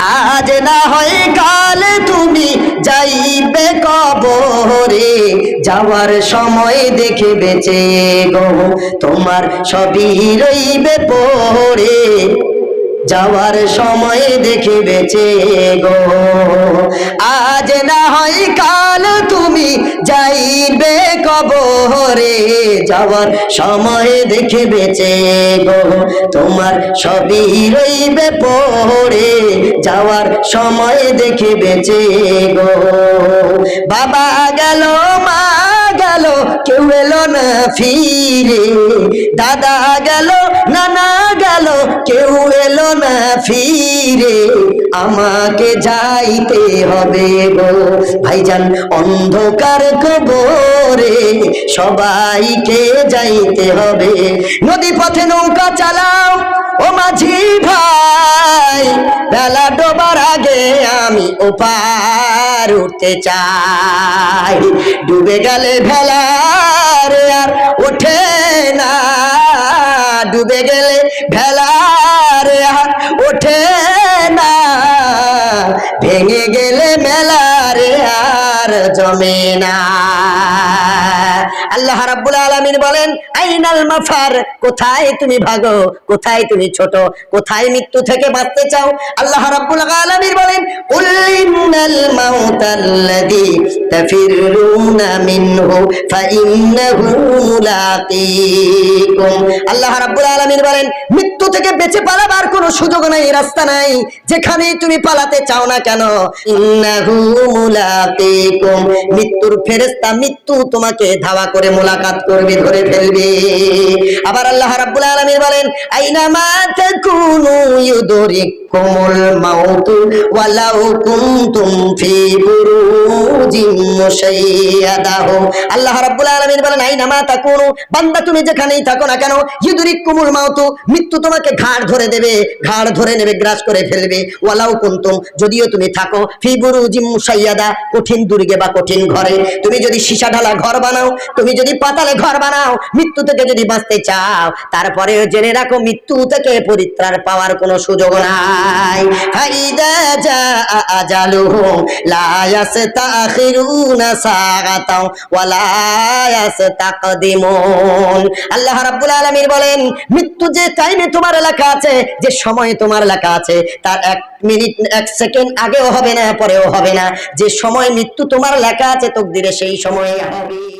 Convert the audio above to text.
আজ না হয় কাল তুমি যাইবে কবরে। যাওয়ার সময় দেখে বেঁচে গো, তোমার সবই রইবে পড়ে যাওয়ার সময় দেখে বেঁচে গো, আজ না হয় কাল তুমি যাইবে কবরে যাওয়ার সময় দেখে বেঁচে গো। তোমার সবই রইবে পড়ে, যাওয়ার সময় দেখে বেঁচে গো। বাবা গেল, মা গেল, কেউ এলো না ফিরে। দাদা গেল এলো না ফিরে, আমাকে যাইতে হবে গো। ভাইজান, অন্ধকার কবরে সবাইকে যাইতে হবে। নদী পথে নৌকা চালাও, ও মাঝি ভাই। বেলা ডোবার আগে আমি ওপার উঠতে চাই। ডুবে গেলে ভেলার ডুবে গেলে ভেলার আর ওঠে না। ভেঙে গেলে মেলার আর জমে না। আল্লাহ রাব্বুল আলামিন বলেন, আইনাল মাফার, কোথায় তুমি ভাগো? কোথায় তুমি ছোট? কোথায় মৃত্যু থেকে বাঁচতে চাও? আল্লাহ রাব্বুল আলামিন বলেন কুল ইন্নাল মাউতাল্লাযী তাফিরুনা মিনহু ফাইন্নাহু মুলাকীকুম। আল্লাহ রাব্বুল আলামিন বলেন মৃত্যু থেকে বেঁচে পালাবার কোনো সুযোগ নাই, রাস্তা নাই, যেখানেই তুমি পালাতে চাও না কেন? মৃত্যুর ফেরেশতা মৃত্যু তোমাকে ধাওয়া করে মোলাকাত করবে, ধরে ফেলবে। আবার আল্লাহ রাব্বুল আলামিন বলেন, আইনা মা তাকুনু ইউদরিকুমুল মাউত, ওয়ালাউ কুনতুম ফি তুমি দুর্গে বা কঠিন ঘরে। তুমি যদি সীসা ঢালা ঘর বানাও, তুমি যদি পাতালে ঘর বানাও, মৃত্যু থেকে যদি বাঁচতে চাও তারপরে জেনে রাখো, মৃত্যু থেকে পরিত্রাণ পাওয়ার কোনো সুযোগ নাই। লা মৃত্যু যে টাইমে তোমার এলাকা আছে, যে সময়ে তোমার এলাকা আছে, তার এক মিনিট এক সেকেন্ড আগেও হবে না, পরেও হবে না। যে সময় মৃত্যু তোমার লেখা আছে, তকদিরে সেই সময়ে হবে।